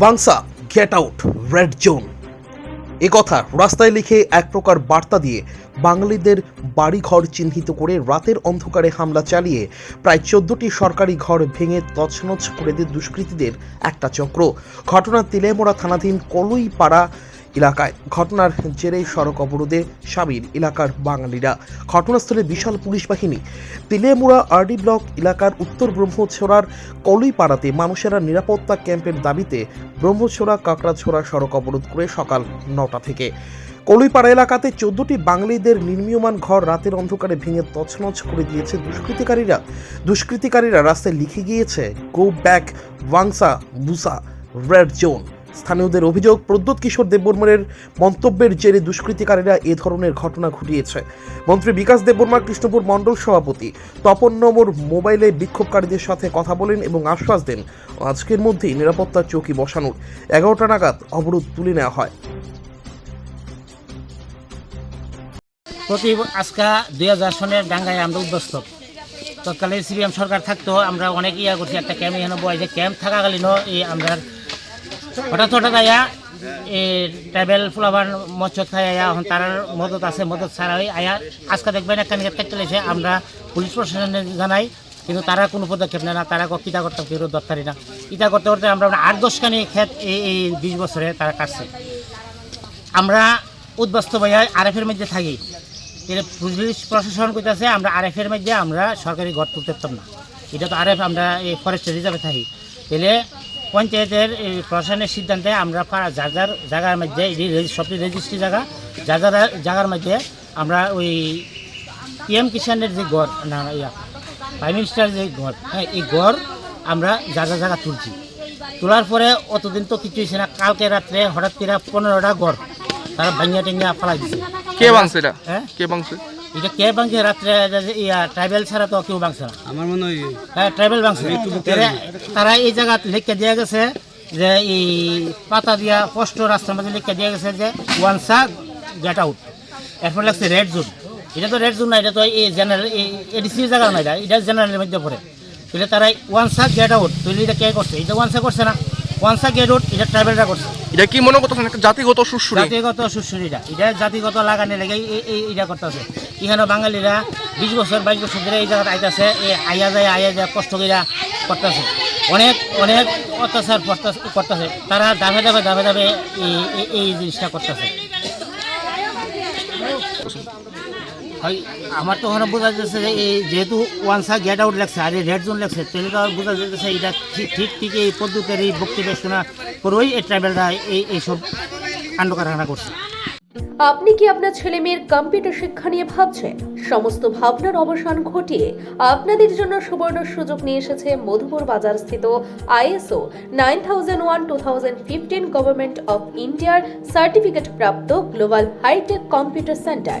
ভাংসা get out red zone এ কথা রাস্তায় লিখে এক প্রকার বার্তা দিয়ে বাঙালিদের বাড়িঘর চিহ্নিত করে রাতের অন্ধকারে হামলা চালিয়ে প্রায় চোদ্দটি সরকারি ঘর ভেঙে তছনছ করে দিয়ে দুষ্কৃতীদের একটা চক্র। ঘটনা তিলেমোড়া থানাধীন কলুইপাড়া এলাকায় ঘটনার জেরে সড়ক অবরোধে সামিল এলাকার বাঙালিরা। ঘটনাস্থলে বিশাল পুলিশ বাহিনী। তিলেমুড়া আরডি ব্লক এলাকার উত্তর ব্রহ্মছড়ার কলুইপাড়াতে মানুষেরা নিরাপত্তা ক্যাম্পের দাবিতে ব্রহ্মছড়া কাকড়াছড়া সড়ক অবরোধ করে সকাল নটা থেকে। কলুইপাড়া এলাকাতে চোদ্দটি বাঙালিদের নির্মীয়মান ঘর রাতের অন্ধকারে ভেঙে তছনছ করে দিয়েছে দুষ্কৃতিকারীরা। দুষ্কৃতিকারীরা রাস্তায় লিখে গিয়েছে গো ব্যাক ওয়াংসা বুসা রেড জোন স্থানীয়দের অভিযোগ প্রদ্যুৎ কিশোর দেববর্মার মন্তব্যের জেরে দুষ্কৃতিকারীরা এ ধরনের ঘটনা ঘটিয়েছে। মন্ত্রী বিকাশ দেববর্মা, কৃষ্ণপুর মণ্ডল সভাপতি তপন নম্বর মোবাইলে বিক্ষোভকারীদের সাথে কথা বলেন এবং আশ্বাস দেন, আজকের মধ্যেই নিরাপত্তার চৌকি বসানোর। এগারোটা নাগাদ অবরোধ তুলে নেওয়া হয়। প্রতি আজকা দুই হাজার সনের ডাঙ্গায় আমরা উদ্বস্ত। তৎকালীন সিপিএম সরকার থাকতো, আমরা অনেক ইয়া করছি, একটা ক্যাম্প এখানে বয় যে ক্যাম্প থাকাকালীনও এই আমরা হঠাৎ হঠাৎ আয়া ট্রাইবেল ফুলাবার মৎস্য খাই আয়া তার মদত আছে, মদত ছাড়া হই আয়া। আজকে দেখবেন একটা নিয়ে থাকতে লেছে আমরা পুলিশ প্রশাসনে জানাই, কিন্তু তারা কোনো পদক্ষেপ নেয় না, তারা কিতা করতে কেউ দরকারি না। ইটা করতে করতে আমরা আট দশখানি ক্ষেত এই এই বিশ বছরে তারা কাটছে। আমরা উদ্বস্ত ভাইয়া আরএফের মধ্যে থাকি। এটা পুলিশ প্রশাসন কইতাছে, আমরা আরএফের মধ্যে আমরা সরকারি ঘর তুলতে পারতাম না। এটা তো আরএফ, আমরা এই ফরেস্ট রিজার্ভে থাকি। তাহলে পঞ্চায়েতের প্রশাসনের সিদ্ধান্তে আমরা পাড়া যার যার জায়গার মধ্যে এই যে রেজি- সবটি রেজিস্ট্রি জায়গা যার যার জায়গার মধ্যে আমরা ওই পিএম কিষানের যে গড় না ইয়া প্রাইম মিনিস্টার যে গড় হ্যাঁ এই গড় আমরা জায়গা জায়গা তুলছি। তোলার পরে অতদিন তো কিছু হয়েছে না কালকে রাত্রে হঠাৎ করে পনেরোটা গড় তারা ভাঙিয়া টেঙ্গিয়া ফালাই দিছে। কে ভাঙছে হ্যাঁ? কে ভাঙছে? এটা কে ভাঙছে রাত্রে ইয়া ট্রাইবেল ছাড়া তো কেউ ভাঙছে না। আমার মনে হয় হ্যাঁ ট্রাইবেল ভাঙছে তারা- এই জায়গা লিখে দেওয়া গেছে যে এই পাতা দিয়া কষ্ট রাস্তার মধ্যে লিখে দেওয়া গেছে যে ওয়ান সা গেট আউট এরপর লাগছে রেড জোন এটা তো রেড জোন না এটা তো এই জেনারেল এডিসি জায়গা না এটা এটা জেনারেলের মধ্যে পড়ে। তাহলে তারা ওয়ান সা গেট আউট তাহলে এটা কে করছে? এটা ওয়ান সা করছে না। ওয়ান সা গেট আউট এটা ট্রাইবেলরা করছে। এটা কি মনে করতেছেন? একটা জাতিগত সুশ্রী জাতিগত সুশ্রীটা এটা জাতিগত লাগানে লেগে এই- এটা করতেছে। এখানে বাঙালিরা বিশ বছর, বাইশ বছর ধরে এই জায়গা আইতাছে এই আইয়া যায় আইয়া যায় কষ্ট করিয়া করতেছে। অনেক অনেক অত্যাচার করতেছে তারা দাবে দাবে দাবে দাবে এই জিনিসটা করতেছে। হয়, আমার তো ওখানে বোঝা যাচ্ছে যে এই যেহেতু ওয়ান সা গেট আউট লাগছে আর রেড জোন লাগছে তাহলে তো বোঝা যাচ্ছে এটা ঠিক ঠিক এই পদ্ধতির এই বক্তব্য শোনা করেই এই ট্রাইবেলরা এই এইসব কাণ্ড কারখানা করছে। আপনি কি আপনার ছেলে মেয়ের কম্পিউটার শিক্ষা নিয়ে ভাবছেন? সমস্ত ভাবনার অবসান ঘটিয়ে আপনাদের জন্য সুবর্ণ সুযোগ নিয়ে এসেছে মধুপুর বাজার স্থিত ISO nine thousand one two thousand fifteen government of ইন্ডিয়ার সার্টিফিকেট প্রাপ্ত global hitech computer centre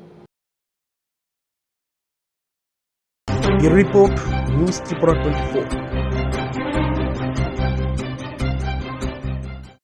Report news Tripura twenty four